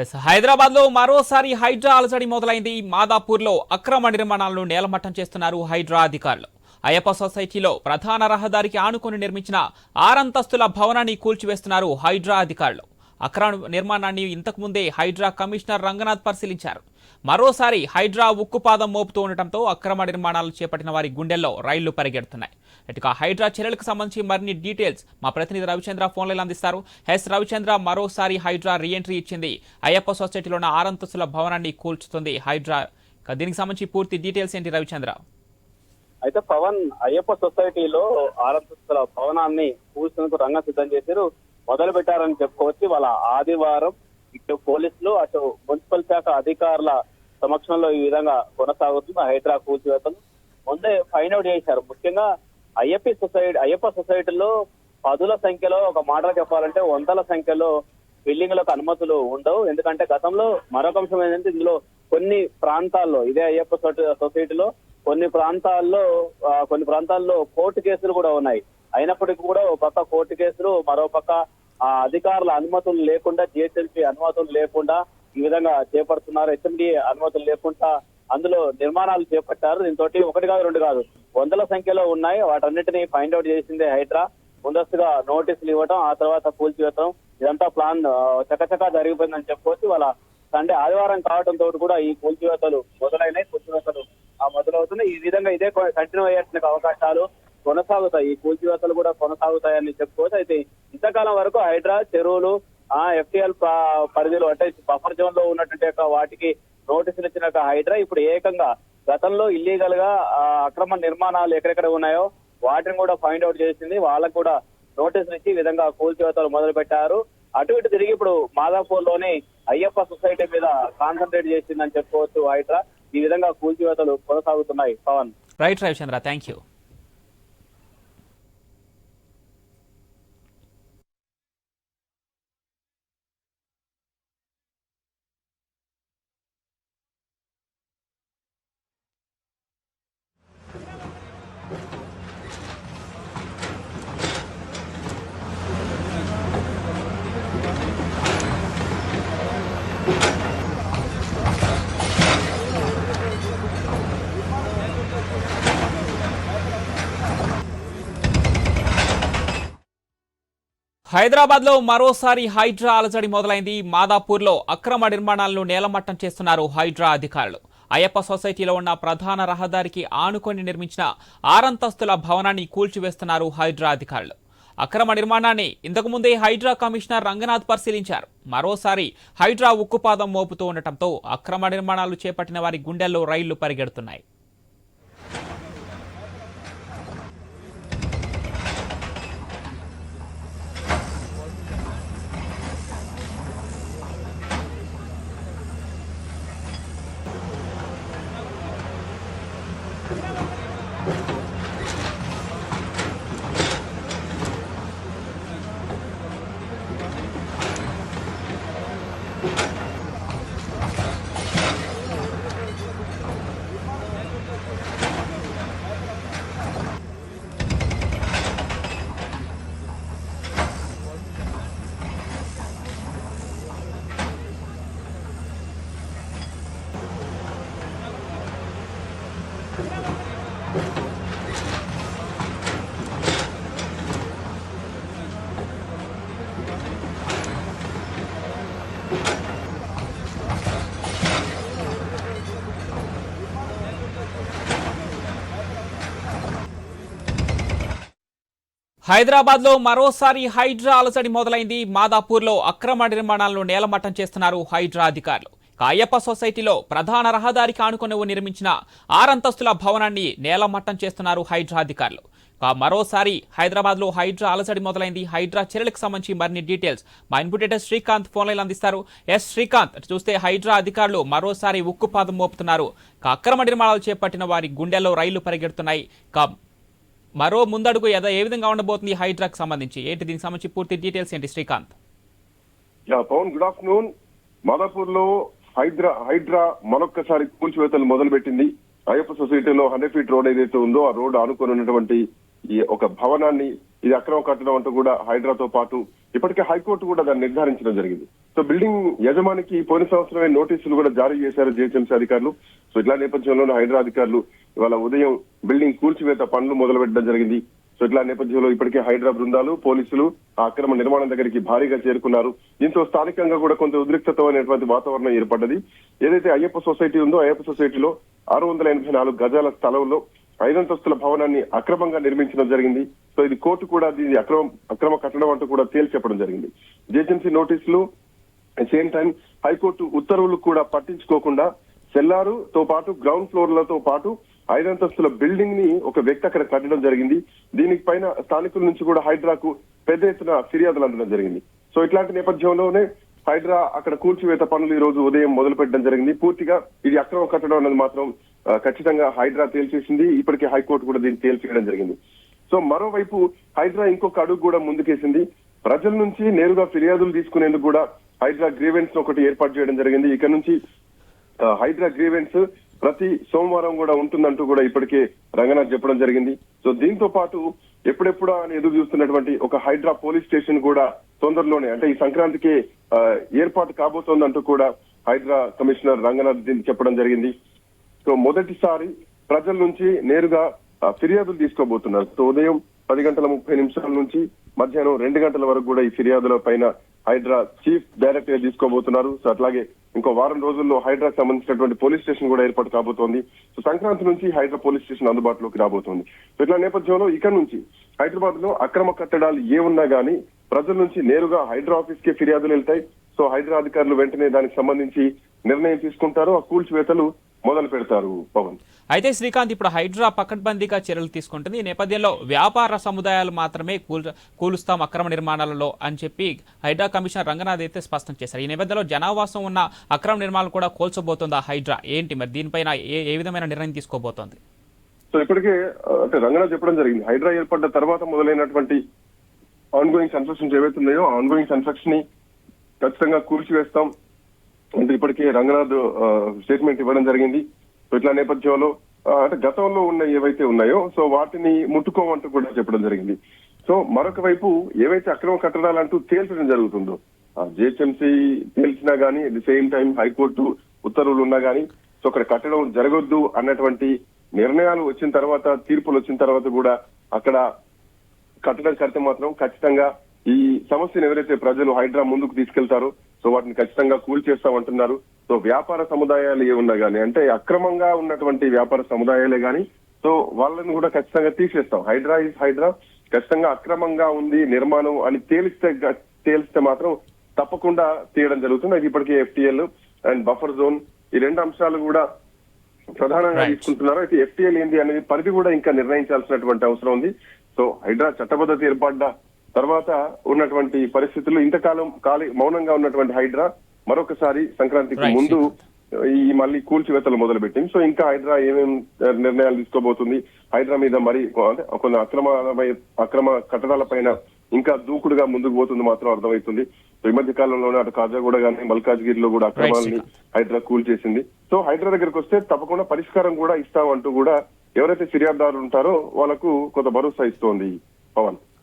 Yes హైదరాబాద్లో మరోసారి హైడ్రా అలజడి మొదలైంది. మాదాపూర్లో అక్రమ నిర్మాణాలను నేలమట్టం చేస్తున్నారు హైడ్రా అధికారులు. అయ్యప్ప సొసైటీలో ప్రధాన రహదారికి ఆనుకొని నిర్మించిన ఆరంతస్తుల భవనాన్ని కూల్చివేస్తున్నారు హైడ్రా అధికారులు. అక్రమ నిర్మాణాన్ని ఇంతకుముందే హైడ్రా కమిషనర్ రంగనాథ్ పరిశీలించారు. మరోసారి హైడ్రా ఉక్కుపాదం మోపుతూ ఉండటంతో అక్రమ నిర్మాణాలు చేపట్టిన వారి గుండెల్లో రైళ్ళు పరిగెడుతున్నాయి. ఇటుక హైడ్రా చర్యలకు సంబంధించి మరిన్ని డీటెయిల్స్ మా ప్రతినిధి రవిచంద్ర ఫోన్లలో అందిస్తారు. ఎస్ రవిచంద్ర మరోసారి హైడ్రా రీఎంట్రీ ఇచ్చింది. అయ్యప్ప సొసైటీలో ఉన్న ఆరంతస్తుల భవనాన్ని కూల్చుతుంది హైడ్రా. దీనికి సంబంధించి పూర్తి డీటెయిల్స్ ఏంటి రవిచంద్ర? అయితే పవన్ అయ్యప్ప సొసైటీలో ఆరంతస్తుల భవనాన్ని కూల్చేందుకు రంగం సిద్ధం చేశారు. మొదలు పెట్టారని చెప్పుకోవచ్చు. వాళ్ళ ఆదివారం ఇటు పోలీసులు అటు మున్సిపల్ శాఖ అధికారుల సమక్షంలో ఈ విధంగా కొనసాగుతుంది. హైడ్రా కూల్చివేతలు. ముందే ఫైండ్ అవుట్ చేశారు. ముఖ్యంగా అయ్యప్ప సొసైటీ అయ్యప్ప సొసైటీలో పదుల సంఖ్యలో ఒక మాటలు చెప్పాలంటే వందల సంఖ్యలో బిల్డింగ్లకు అనుమతులు ఉండవు. ఎందుకంటే గతంలో మరొక అంశం ఏంటంటే ఇందులో కొన్ని ప్రాంతాల్లో ఇదే అయ్యప్ప సొసైటీలో కొన్ని ప్రాంతాల్లో కొన్ని ప్రాంతాల్లో కోర్టు కేసులు కూడా ఉన్నాయి. అయినప్పటికీ కూడా ఒక పక్క కోర్టు కేసులు మరో పక్క ఆ అధికారుల అనుమతులు లేకుండా జిహెచ్ఎంసీ అనుమతులు లేకుండా ఈ విధంగా చేపడుతున్నారు. హెచ్ఎండి అనుమతులు లేకుండా అందులో నిర్మాణాలు చేపట్టారు. దీంతో ఒకటి కాదు రెండు కాదు. వందల సంఖ్యలో ఉన్నాయి. వాటన్నిటిని ఫైండ్ అవుట్ చేసిందే హైడ్రా. ముందస్తుగా నోటీసులు ఇవ్వడం ఆ తర్వాత కూల్చివేయటం. ఇదంతా ప్లాన్ చకచకా జరిగిపోయిందని చెప్పుకోవచ్చు వాళ్ళ సండే ఆదివారం కావడంతో కూడా ఈ కూల్చివేతలు మొదలైనాయి. కూల్చివేతలు ఆ మొదలవుతున్నాయి. ఈ విధంగా ఇదే కంటిన్యూ అయ్యేటువంటి అవకాశాలు కొనసాగుతాయి. ఈ కూల్చివేతలు కూడా కొనసాగుతాయని చెప్పుకోవచ్చు అయితే ఇంతకాలం వరకు హైడ్రా చెరువులు ఆ ఎఫ్టీఎల్ పరిధిలో అంటే బఫర్ జోన్లో ఉన్నటువంటి యొక్క వాటికి నోటీసులు ఇచ్చిన హైడ్రా ఇప్పుడు ఏకంగా గతంలో ఇల్లీగల్గా అక్రమ నిర్మాణాలు ఎక్కడెక్కడ ఉన్నాయో వాటిని కూడా ఫైండ్ అవుట్ చేసింది. వాళ్ళకు కూడా నోటీసులు ఇచ్చి ఈ విధంగా కూల్చివేతలు మొదలు పెట్టారు. అటు ఇటు తిరిగి ఇప్పుడు మాదాపూర్లోని అయ్యప్ప సొసైటీ మీద కాన్సన్ట్రేట్ చేసిందని చెప్పుకోవచ్చు హైడ్రా. ఈ విధంగా కూల్చివేతలు కొనసాగుతున్నాయి Pawan. Right Ravichandra thank you హైదరాబాద్లో మరోసారి హైడ్రా అలజడి మొదలైంది. మాదాపూర్లో అక్రమ నిర్మాణాలను నేలమట్టం చేస్తున్నారు హైడ్రా అధికారులు. అయ్యప్ప సొసైటీలో ఉన్న ప్రధాన రహదారికి ఆనుకొని నిర్మించిన ఆరంతస్తుల భవనాన్ని కూల్చివేస్తున్నారు హైడ్రా అధికారులు. అక్రమ నిర్మాణాన్ని ఇంతకు ముందే హైడ్రా కమిషనర్ రంగనాథ్ పరిశీలించారు. మరోసారి హైడ్రా ఉక్కుపాదం మోపుతూ ఉండటంతో అక్రమ నిర్మాణాలు చేపట్టిన వారి గుండెల్లో రైళ్ళు పరిగెడుతున్నాయి. హైదరాబాద్లో మరోసారి హైడ్రా అలసడి మొదలైంది. మాదాపూర్లో అక్రమ నిర్మాణాలను నేలమట్టం చేస్తున్నారు హైడ్రా అధికారులు. కాయప్ప సొసైటీలో ప్రధాన రహదారికి ఆనుకొని నిర్మించిన ఆరంతస్తుల భవనాన్ని నేలమట్టం చేస్తున్నారు హైడ్రా అధికారులు. మరోసారి హైదరాబాద్లో హైడ్రా అలసడి మొదలైంది. హైడ్రా చర్యలకు సంబంధించి మరిన్ని డీటెయిల్స్ మా ఇన్పుటేటర్ శ్రీకాంత్ ఫోన్లైన్ అందిస్తారు. ఎస్ శ్రీకాంత్ చూస్తే హైడ్రా అధికారులు మరోసారి ఉక్కుపాదం మోపుతున్నారు. అక్రమ నిర్మాణాలు చేపట్టిన వారి గుండెల్లో రైళ్ళు పరిగెడుతున్నాయి. మరో ముందడుగు ఏదో ఏ విధంగా ఉండబోతుంది హైడ్రాకి సంబంధించి? ఏంటి దీనికి సంబంధించి పూర్తి డీటెయిల్స్ ఏంటి Srikanth? Yeah Pawan good afternoon. మదపూర్లో HYDRAA HYDRAA మరొక్కసారి కూల్చివేతలు మొదలుపెట్టింది. అయ్యప్ప సొసైటీలో హండ్రెడ్ ఫీట్ రోడ్ ఏదైతే ఉందో ఆ రోడ్ ఆనుకొని ఉన్నటువంటి ఈ ఒక భవనాన్ని ఇది అక్రమ కట్టడం అంటూ కూడా హైడ్రాతో పాటు ఇప్పటికే హైకోర్టు కూడా దాన్ని నిర్ధారించడం జరిగింది. సో బిల్డింగ్ యజమానికి పోయిన సంవత్సరమే నోటీసులు కూడా జారీ చేశారు జిహెచ్ఎంసీ అధికారులు. సో ఇట్లా నేపథ్యంలోనే హైడ్రా అధికారులు ఇవాళ ఉదయం బిల్డింగ్ కూల్చివేత పనులు మొదలు పెట్టడం జరిగింది. సో ఇట్లా నేపథ్యంలో ఇప్పటికే హైడ్రా బృందాలు పోలీసులు ఆ అక్రమ నిర్మాణం దగ్గరికి భారీగా చేరుకున్నారు. దీంతో స్థానికంగా కూడా కొంత ఉద్రిక్తత అనేటువంటి వాతావరణం ఏర్పడ్డది. ఏదైతే అయ్యప్ప సొసైటీ ఉందో అయ్యప్ప సొసైటీలో ఆరు వందల ఎనభై నాలుగు గజాల స్థలంలో ఐదంతస్తుల భవనాన్ని అక్రమంగా నిర్మించడం జరిగింది. సో ఇది కోర్టు కూడా దీని అక్రమ అక్రమ కట్టడం అంటూ కూడా తేల్చి చెప్పడం జరిగింది. జేజెన్సీ నోటీసులు సేమ్ టైం హైకోర్టు ఉత్తర్వులు కూడా పట్టించుకోకుండా సెల్లారు తో పాటు గ్రౌండ్ ఫ్లోర్లతో పాటు ఐదంతస్తుల బిల్డింగ్ని ఒక వ్యక్తి అక్కడ కట్టడం జరిగింది. దీనికి పైన స్థానికుల నుంచి కూడా హైడ్రాకు పెద్ద ఎత్తున ఫిర్యాదులు అందడం జరిగింది. సో ఇట్లాంటి నేపథ్యంలోనే హైడ్రా అక్కడ కూల్చివేత పనులు ఈ రోజు ఉదయం మొదలు పెట్టడం జరిగింది. పూర్తిగా ఇది అక్రమ కట్టడం అన్నది మాత్రం ఖచ్చితంగా హైడ్రా తేల్చేసింది. ఇప్పటికే హైకోర్టు కూడా దీన్ని తేల్చేయడం జరిగింది. సో మరోవైపు హైడ్రా ఇంకొక అడుగు కూడా ముందుకేసింది. ప్రజల నుంచి నేరుగా ఫిర్యాదులు తీసుకునేందుకు కూడా హైడ్రా గ్రీవెన్స్ ఒకటి ఏర్పాటు చేయడం జరిగింది. ఇక నుంచి హైడ్రా గ్రీవెన్స్ ప్రతి సోమవారం కూడా ఉంటుందంటూ కూడా ఇప్పటికే రంగనాథ్ చెప్పడం జరిగింది. సో దీంతో పాటు ఎప్పుడెప్పుడా అని ఎదురు చూస్తున్నటువంటి ఒక హైడ్రా పోలీస్ స్టేషన్ కూడా తొందరలోనే అంటే ఈ సంక్రాంతికి ఏర్పాటు కాబోతోందంటూ కూడా హైడ్రా కమిషనర్ రంగనాథ్ దీన్ని చెప్పడం జరిగింది. సో మొదటిసారి ప్రజల నుంచి నేరుగా ఫిర్యాదులు తీసుకోబోతున్నారు. సో ఉదయం పది గంటల ముప్పై నిమిషాల నుంచి మధ్యాహ్నం రెండు గంటల వరకు కూడా ఈ ఫిర్యాదుల పైన హైడ్రా చీఫ్ డైరెక్టర్ తీసుకోబోతున్నారు. సో అట్లాగే ఇంకో వారం రోజుల్లో హైడ్రా సంబంధించినటువంటి పోలీస్ స్టేషన్ కూడా ఏర్పాటు కాబోతోంది. సో సంక్రాంతి నుంచి హైడ్రా పోలీస్ స్టేషన్ అందుబాటులోకి రాబోతోంది. సో ఇట్లా నేపథ్యంలో ఇక్కడ నుంచి హైదరాబాద్లో అక్రమ కట్టడాలు ఏ ఉన్నా గానీ ప్రజల నుంచి నేరుగా హైడ్రా ఆఫీస్కి ఫిర్యాదులు వెళ్తాయి. సో హైడ్రా అధికారులు వెంటనే దానికి సంబంధించి నిర్ణయం తీసుకుంటారు. ఆ కూల్చివేతలు మొదలు పెడతారు పవన్. అయితే శ్రీకాంత్ ఇప్పుడు హైడ్రా పకడ్బందీగా చర్యలు తీసుకుంటుంది. ఈ నేపథ్యంలో వ్యాపార సముదాయాలు మాత్రమే కూల్ కూలుస్తాం అక్రమ నిర్మాణాలలో అని చెప్పి హైడ్రా కమిషనర్ రంగనాథ్ అయితే స్పష్టం చేశారు. ఈ నేపథ్యంలో జనావాసం ఉన్న అక్రమ నిర్మాణాలు కూడా కోల్చబోతోంది ఆ హైడ్రా? ఏంటి మరి దీనిపైన ఏ విధమైన నిర్ణయం తీసుకోబోతోంది? సో ఇప్పటికే అంటే రంగనాథ్ చెప్పడం జరిగింది. హైడ్రా ఏర్పడ్డ తర్వాత మొదలైనటువంటి ఆన్ గోయింగ్ కన్స్ట్రక్షన్స్ ఏవైతే ఉన్నాయో ఆన్ గోయింగ్ కన్స్ట్రక్షన్ని ఖచ్చితంగా కూల్చివేస్తాం. అంటే ఇప్పటికే రంగనాథ్ స్టేట్మెంట్ ఇవ్వడం జరిగింది. సో ఇట్లా నేపథ్యంలో అంటే గతంలో ఉన్న ఏవైతే ఉన్నాయో సో వాటిని ముట్టుకోమంటూ కూడా చెప్పడం జరిగింది. సో మరొక వైపు ఏవైతే అక్రమ కట్టడాలంటూ తేల్చడం జరుగుతుందో జిహెచ్ఎంసీ తేల్చినా గానీ at the same time high court ఉత్తర్వులు ఉన్నా గానీ సో అక్కడ కట్టడం జరగొద్దు అన్నటువంటి నిర్ణయాలు వచ్చిన తర్వాత తీర్పులు వచ్చిన తర్వాత కూడా అక్కడ కట్టడం కడితే మాత్రం ఖచ్చితంగా ఈ సమస్యను ఎవరైతే ప్రజలు హైడ్రా ముందుకు తీసుకెళ్తారో సో వాటిని ఖచ్చితంగా కూల్చేస్తామంటున్నారు సో వ్యాపార సముదాయాలు ఏ ఉన్నా గానీ అంటే అక్రమంగా ఉన్నటువంటి వ్యాపార సముదాయాలే గానీ సో వాళ్ళని కూడా ఖచ్చితంగా తీసేస్తాం. హైడ్రా ఇస్ హైడ్రా. ఖచ్చితంగా అక్రమంగా ఉంది నిర్మాణం అని తేలిస్తే తేలిస్తే మాత్రం తప్పకుండా తీయడం జరుగుతుంది. అది ఇప్పటికే ఎఫ్టీఎల్ అండ్ బఫర్ జోన్ ఈ రెండు అంశాలు కూడా ప్రధానంగా. తీసుకుంటున్నారు. అయితే ఎఫ్టీఎల్ ఏంటి అనేది పరిధి కూడా ఇంకా నిర్ణయించాల్సినటువంటి అవసరం ఉంది. సో హైడ్రా చట్టబద్ధత ఏర్పడ్డ తర్వాత ఉన్నటువంటి పరిస్థితుల్లో ఇంతకాలం ఖాళీ మౌనంగా ఉన్నటువంటి హైడ్రా మరొకసారి సంక్రాంతికి ముందు ఈ మళ్ళీ కూల్చివేతలు మొదలుపెట్టింది. సో ఇంకా హైడ్రా ఏమేం నిర్ణయాలు తీసుకోబోతుంది? హైడ్రా మీద మరి కొన్ని అక్రమ అక్రమ కట్టడాల పైన ఇంకా దూకుడుగా ముందుకు పోతుంది మాత్రం అర్థమవుతుంది. సో ఈ మధ్య కాలంలోనే అటు కాజాగూడ గానీ మల్కాజ్గిరిలో కూడా అక్రమాలని హైడ్రా కూల్ చేసింది సో హైడ్రా దగ్గరకు వస్తే తప్పకుండా పరిష్కారం కూడా ఇస్తామంటూ కూడా ఎవరైతే ఫిర్యాదుదారులు ఉంటారో వాళ్ళకు కొంత భరోసా ఇస్తోంది పవన్.